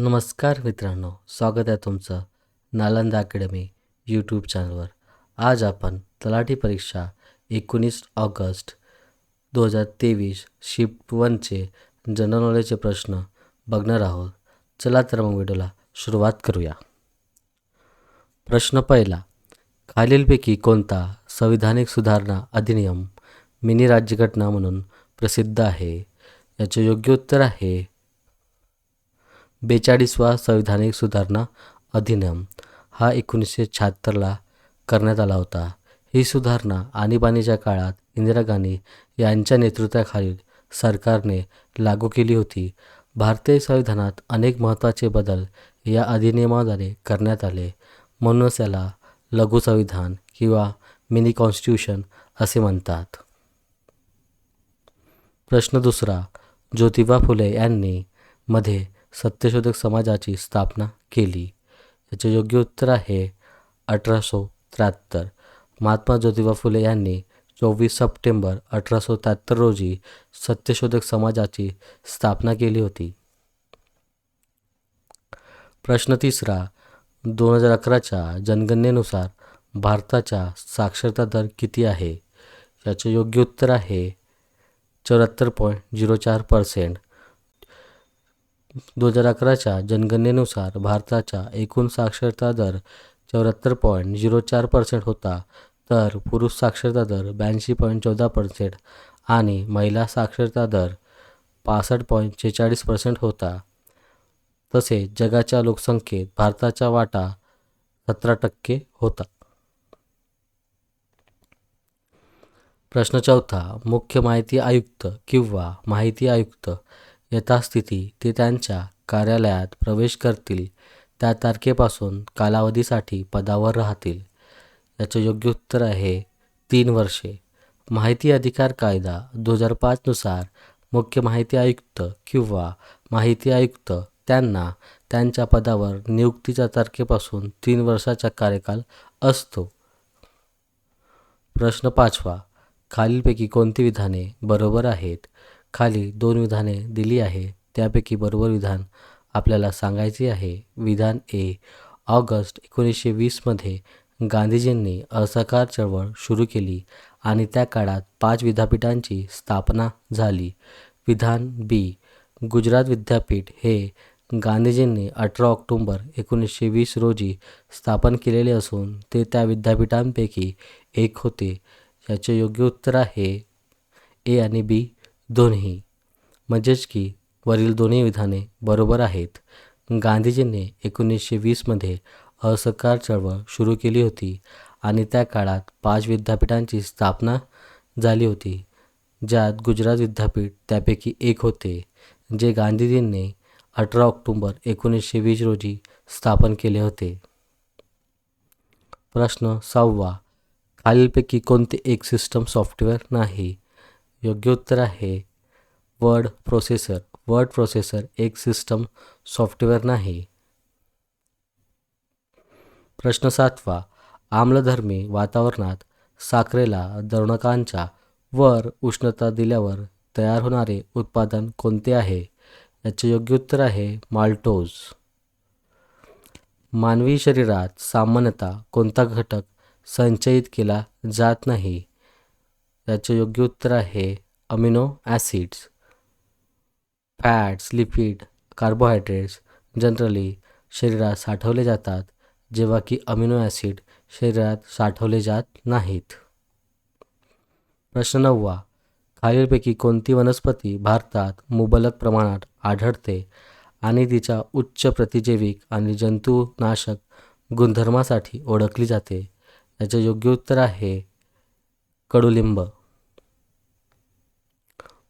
नमस्कार मित्रांनो स्वागत आहे तुमचं नालंदा अकॅडमी यूट्यूब चॅनलवर आज आपण तलाठी परीक्षा एकोणीस ऑगस्ट दोन हजार तेवीस शिफ्ट वनचे जनरल नॉलेजचे प्रश्न बघणार आहोत. चला तर मग व्हिडिओला सुरुवात करूया. प्रश्न पहिला खालीलपैकी कोणता संविधानिक सुधारणा अधिनियम मिनी राज्यघटना म्हणून प्रसिद्ध आहे? याचे योग्य उत्तर आहे बेचाळीसवा संविधानिक सुधारणा अधिनियम हा एकोणीसशे शहात्तरला करण्यात आला होता. ही सुधारणा आणीबाणीच्या काळात इंदिरा गांधी यांच्या नेतृत्वाखालील सरकारने लागू केली होती. भारतीय संविधानात अनेक महत्त्वाचे बदल या अधिनियमाद्वारे करण्यात आले. म्हणूनच याला लघु संविधान किंवा मिनी कॉन्स्टिट्यूशन असे म्हणतात. प्रश्न दुसरा. ज्योतिबा फुले यांनी मध्ये सत्यशोधक समाजाची स्थापना केली. याचे योग्य उत्तर आहे अठराशे त्र्याहत्तर. महात्मा ज्योतिबा फुले यांनी चोवीस सप्टेंबर अठराशे त्र्याहत्तर रोजी सत्यशोधक समाजाची स्थापना केली होती. प्रश्न तिसरा. दोन हजार अकराच्या जनगणनेनुसार भारताचा साक्षरता दर किती आहे? याचे योग्य उत्तर आहे चौऱ्याहत्तर पॉईंट झिरो चार पर्सेंट दोन हजार अकराच्या जनगणनेनुसार भारताचा एकूण साक्षरता दर चौऱ्याहत्तर पॉईंट झिरो चार पर्सेंट होता तर पुरुष साक्षरता दर ब्याऐंशी पॉईंट चौदा पर्सेंट आणि महिला साक्षरता दर पासष्ट पॉईंट छेचाळीस पर्सेंट होता. तसेच जगाच्या लोकसंख्येत भारताचा वाटा सतरा टक्के होता. प्रश्न चौथा मुख्य माहिती आयुक्त किंवा माहिती आयुक्त यथास्थिती ते त्यांच्या कार्यालयात प्रवेश करतील. त्या तारखेपासून कालावधीसाठी पदावर राहतील. याचे योग्य उत्तर आहे तीन वर्षे. माहिती अधिकार कायदा दोन हजार पाचनुसार मुख्य माहिती आयुक्त किंवा माहिती आयुक्त त्यांना त्यांच्या पदावर नियुक्तीच्या तारखेपासून तीन वर्षाचा कार्यकाल असतो. प्रश्न पाचवा. खालीलपैकी कोणती विधाने बरोबर आहेत? खाली दोन विधाने दिली आहे. त्यापैकी बरोबर विधान आपल्याला सांगायचे आहे. विधान ए ऑगस्ट एकोणीसशे वीसमध्ये गांधीजींनी असहकार चळवळ सुरू केली आणि त्या काळात पाच विद्यापीठांची स्थापना झाली. विधान बी गुजरात विद्यापीठ हे गांधीजींनी अठरा ऑक्टोंबर एकोणीसशे वीस रोजी स्थापन केलेले असून ते त्या विद्यापीठांपैकी एक होते. याचे योग्य उत्तर आहे ए आणि बी दोन्ही. म्हणजेच की वरील दोन्ही विधाने बरोबर आहेत. गांधीजींनी एकोणीसशे वीसमध्ये असहकार चळवळ सुरू केली होती आणि त्या काळात पाच विद्यापीठांची स्थापना झाली होती ज्यात गुजरात विद्यापीठ त्यापैकी एक होते जे गांधीजींनी अठरा ऑक्टोंबर एकोणीसशे वीस रोजी स्थापन केले होते. प्रश्न सहावा. खालीलपैकी कोणते एक सिस्टम सॉफ्टवेअर नाही? योग्य उत्तर आहे. Word processor. वर्ड प्रोसेसर एक सिस्टम सॉफ्टवेअर नाही. प्रश्न सातवा. आम्लधर्मी वातावरणात साखरेला द्रवणकांच्या वर उष्णता दिल्यावर तयार होणारे उत्पादन कोणते आहे? याचे योग्य उत्तर आहे माल्टोज. मानवी शरीरात सामान्यतः कोणता घटक संचयित केला जात नाही? याचे योग्य उत्तर आहे amino acids. Fats lipid carbohydrates generally शरीरात साठवले जातात जेव्हा की अमिनो ॲसिड शरीरात साठवले जात नाहीत. प्रश्न नववा खालीलपैकी कोणती वनस्पती भारतात मुबलक प्रमाणात आढळते आणि तिच्या उच्च प्रतिजैविक आणि जंतुनाशक गुणधर्मासाठी ओळखली जाते? याचे योग्य उत्तर आहे कडुलिंब.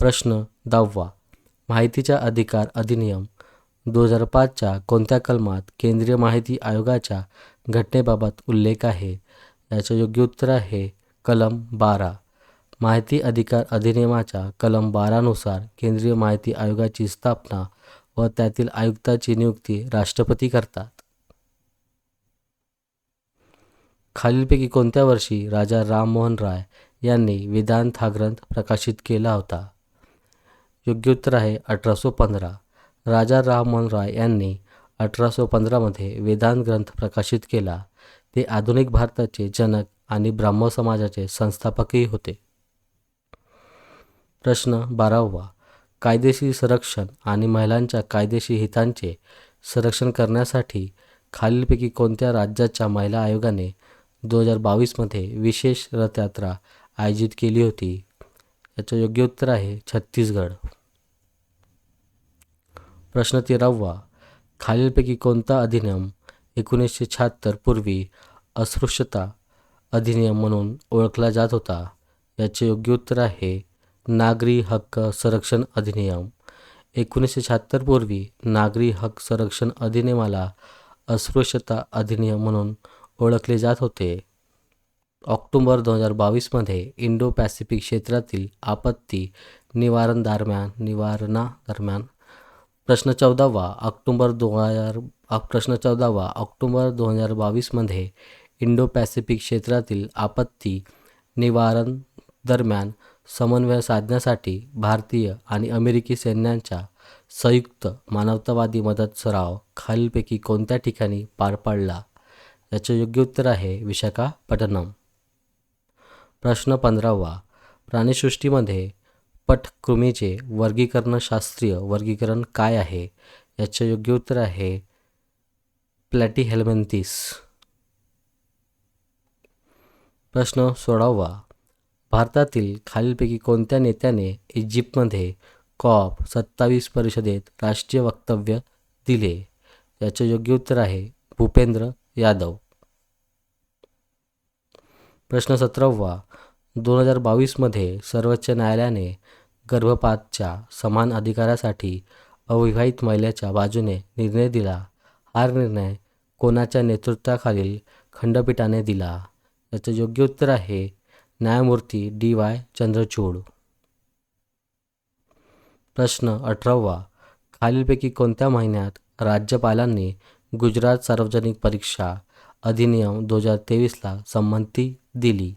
प्रश्न दहावा माहितीचा अधिकार अधिनियम दोन हजार पाचच्या कोणत्या कलमात केंद्रीय माहिती आयोगाच्या घटनेबाबत उल्लेख आहे? याचं योग्य उत्तर आहे कलम बारा. माहिती अधिकार अधिनियमाच्या कलम बारानुसार केंद्रीय माहिती आयोगाची स्थापना व त्यातील आयुक्ताची नियुक्ती राष्ट्रपती करतात. खालीलपैकी कोणत्या वर्षी राजा राममोहन राय यांनी विधान हा ग्रंथ प्रकाशित केला होता? योग्य उत्तर आहे अठराशे पंधरा. राजा राममोहन रॉय यांनी अठराशे पंधरामध्ये वेदांत ग्रंथ प्रकाशित केला. ते आधुनिक भारताचे जनक आणि ब्राह्मण समाजाचे संस्थापकही होते. प्रश्न बारावा. कायदेशीर संरक्षण आणि महिलांच्या कायदेशीर हितांचे संरक्षण करण्यासाठी खालीलपैकी कोणत्या राज्याच्या महिला आयोगाने दोन हजार बावीसमध्ये विशेष रथयात्रा आयोजित केली होती? याचं योग्य उत्तर आहे छत्तीसगड. प्रश्न तेरावा. खालीलपैकी कोणता अधिनियम एकोणीसशे शहात्तर पूर्वी अस्पृश्यता अधिनियम म्हणून ओळखला जात होता? याचे योग्य उत्तर आहे नागरी हक्क संरक्षण अधिनियम. एकोणीसशे शहात्तर पूर्वी नागरी हक्क संरक्षण अधिनियमाला अस्पृश्यता अधिनियम म्हणून ओळखले जात होते. ऑक्टोबर दोन हजार बावीसमध्ये इंडो पॅसिफिक क्षेत्रातील आपत्ती निवारण दरम्यान निवारणादरम्यान प्रश्न चौदावा ऑक्टोबर दोन हजार प्रश्न चौदावा ऑक्टोबर दोन हजार बावीसमध्ये इंडो पॅसिफिक क्षेत्रातील आपत्ती निवारण दरम्यान समन्वय साधण्यासाठी भारतीय आणि अमेरिकी सैन्यांच्या संयुक्त मानवतावादी मदत सराव खालीलपैकी कोणत्या ठिकाणी पार पाडला? याचे योग्य उत्तर आहे विशाखापट्टणम. प्रश्न पंधरावा. प्राणीसृष्टीमध्ये पटकृमीचे वर्गीकरण शास्त्रीय वर्गीकरण काय आहे? याचे योग्य उत्तर आहे प्लॅटीहेल्मेंथिस प्रश्न सोळावा. भारतातील खालीलपैकी कोणत्या नेत्याने इजिप्तमध्ये कॉप सत्तावीस परिषदेत राष्ट्रीय वक्तव्य दिले? याचे योग्य उत्तर आहे भूपेंद्र यादव. प्रश्न सतरावा. दोन हजार बावीसमध्ये सर्वोच्च न्यायालयाने गर्भपातच्या समान अधिकारासाठी अविवाहित महिलेच्या बाजूने निर्णय दिला. हा निर्णय कोणाच्या नेतृत्वाखालील खंडपीठाने दिला? याचं योग्य उत्तर आहे न्यायमूर्ती डी वाय चंद्रचूड. प्रश्न अठरावा. खालीलपैकी कोणत्या महिन्यात राज्यपालांनी गुजरात सार्वजनिक परीक्षा अधिनियम दोन हजार तेवीसला संमती दिली.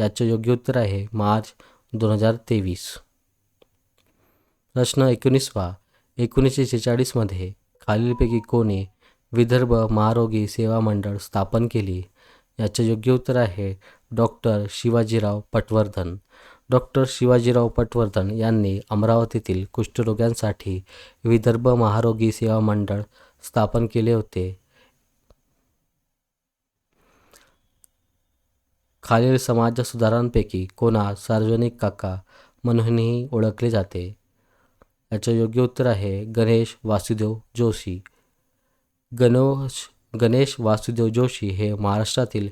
याचे योग्य उत्तर आहे मार्च दोन हजार तेवीस. प्रश्न एकोणीसवा. एकोणीसशे शेचाळीसमध्ये खालीलपैकी कोणी विदर्भ महारोगी सेवा मंडळ स्थापन केली? याचे योग्य उत्तर आहे डॉक्टर शिवाजीराव पटवर्धन. डॉक्टर शिवाजीराव पटवर्धन यांनी अमरावतीतील कुष्ठरोग्यांसाठी विदर्भ महारोगी सेवा मंडळ स्थापन केले होते. खालील समाज सुधारांपैकी कोणास सार्वजनिक काका म्हणूनही ओळखले जाते. याचे योग्य उत्तर आहे गणेश वासुदेव जोशी. गणोश गणेश वासुदेव जोशी हे महाराष्ट्रातील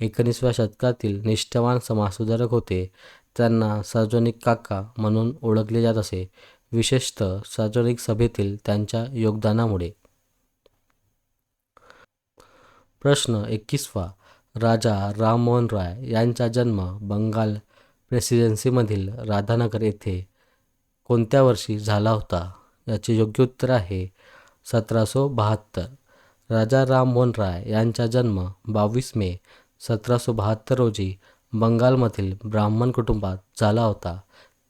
एकोणीसव्या शतकातील निष्ठावान समाजसुधारक होते. त्यांना सार्वजनिक काका म्हणून ओळखले जात असे. विशेषतः सार्वजनिक सभेतील त्यांच्या योगदानामुळे. प्रश्न एकवीसवा. राजा राममोहन राय यांचा जन्म बंगाल प्रेसिडेन्सीमधील राधानगर येथे कोणत्या वर्षी झाला होता? याचे योग्य उत्तर आहे सतराशे बहात्तर. राजा राममोहन राय यांचा जन्म बावीस मे सतराशे बहात्तर रोजी बंगालमधील ब्राह्मण कुटुंबात झाला होता.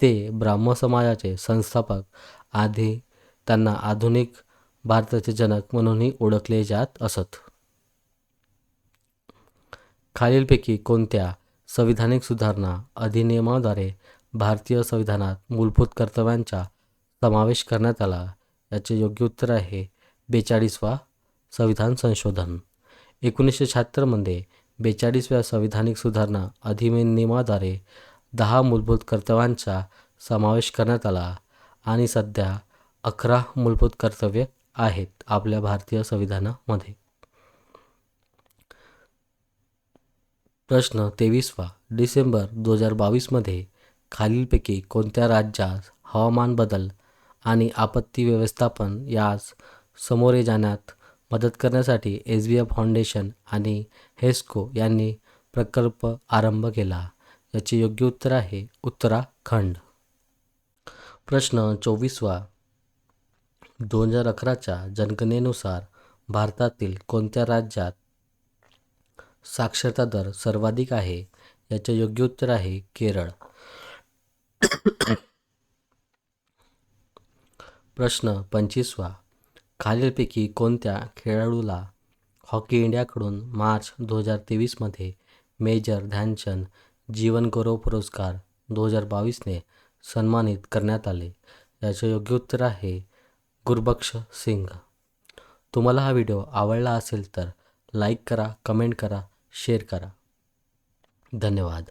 ते ब्राह्म समाजाचे संस्थापक आधी त्यांना आधुनिक भारताचे जनक म्हणूनही ओळखले जात असत. खालीलपैकी कोणत्या संविधानिक सुधारणा अधिनियमाद्वारे भारतीय संविधानात मूलभूत कर्तव्यांचा समावेश करण्यात आला? याचे योग्य उत्तर आहे बेचाळीसवा संविधान संशोधन. एकोणीसशे शहात्तरमध्ये बेचाळीसव्या संविधानिक सुधारणा अधिनियमाद्वारे दहा मूलभूत कर्तव्यांचा समावेश करण्यात आला आणि सध्या अकरा मूलभूत कर्तव्य आहेत आपल्या भारतीय संविधानामध्ये. प्रश्न तेवीसवा डिसेंबर दोन हजार बावीसमध्ये खालीलपैकी कोणत्या राज्यात हवामान बदल आणि आपत्ती व्यवस्थापन यास सामोरे जाण्यात मदत करण्यासाठी एस बी एफ फाउंडेशन आणि हेस्को यांनी प्रकल्प आरंभ केला? याचे योग्य उत्तर आहे उत्तराखंड. प्रश्न चोवीसवा दोन हजार अकराच्या जनगणनेनुसार भारतातील कोणत्या राज्यात साक्षरता दर सर्वाधिक आहे याचे योग्य उत्तर आहे केरळ. प्रश्न पंचवीसवा. खालीलपैकी कोणत्या खेळाडूला हॉकी इंडियाकडून मार्च दोन हजार तेवीसमध्ये मेजर ध्यानचंद जीवनगौरव पुरस्कार दोन हजार बावीसने सन्मानित करण्यात आले? याचे योग्य उत्तर आहे गुरबक्ष सिंग. तुम्हाला हा व्हिडिओ आवडला असेल तर लाईक करा कमेंट करा शेअर करा. धन्यवाद.